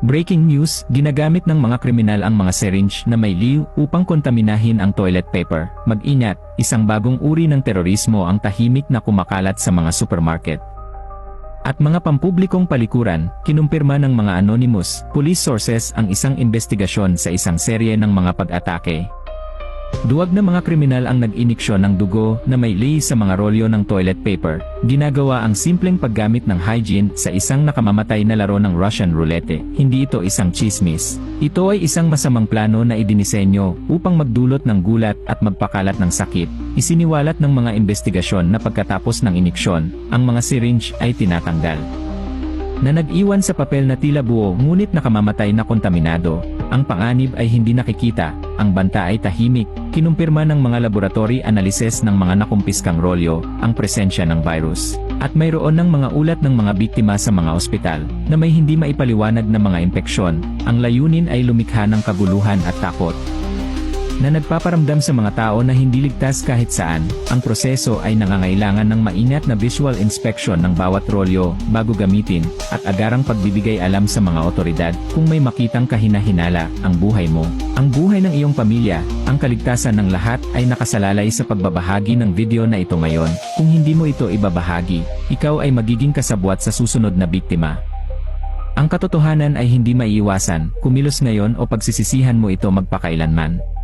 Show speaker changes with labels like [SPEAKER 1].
[SPEAKER 1] Breaking news, ginagamit ng mga kriminal ang mga syringe na may liw upang kontaminahin ang toilet paper. Mag-ingat, isang bagong uri ng terorismo ang tahimik na kumakalat sa mga supermarket. At mga pampublikong palikuran, kinumpirma ng mga anonymous police sources ang isang investigasyon sa isang serye ng mga pag-atake. Duwag na mga kriminal ang nag-iniksyon ng dugo na may lay sa mga rolyo ng toilet paper. Ginagawa ang simpleng paggamit ng hygiene sa isang nakamamatay na laro ng Russian roulette. Hindi ito isang chismis. Ito ay isang masamang plano na idinisenyo upang magdulot ng gulat at magpakalat ng sakit. Isiniwalat ng mga investigasyon na pagkatapos ng iniksyon, ang mga syringe ay tinatanggal na nag-iwan sa papel na tila buo ngunit nakamamatay na kontaminado. Ang panganib ay hindi nakikita, ang banta ay tahimik, kinumpirma ng mga laboratory analysis ng mga nakumpiskang rolyo, ang presensya ng virus. At mayroon ng mga ulat ng mga biktima sa mga ospital, na may hindi maipaliwanag na mga impeksyon, ang layunin ay lumikha ng kaguluhan at takot na nagpaparamdam sa mga tao na hindi ligtas kahit saan, ang proseso ay nangangailangan ng maingat na visual inspection ng bawat rolyo bago gamitin, at agarang pagbibigay alam sa mga otoridad kung may makitang kahinahinala ang buhay mo. Ang buhay ng iyong pamilya, ang kaligtasan ng lahat ay nakasalalay sa pagbabahagi ng video na ito ngayon. Kung hindi mo ito ibabahagi, ikaw ay magiging kasabwat sa susunod na biktima. Ang katotohanan ay hindi maiiwasan, kumilos ngayon o pagsisisihan mo ito magpakailanman.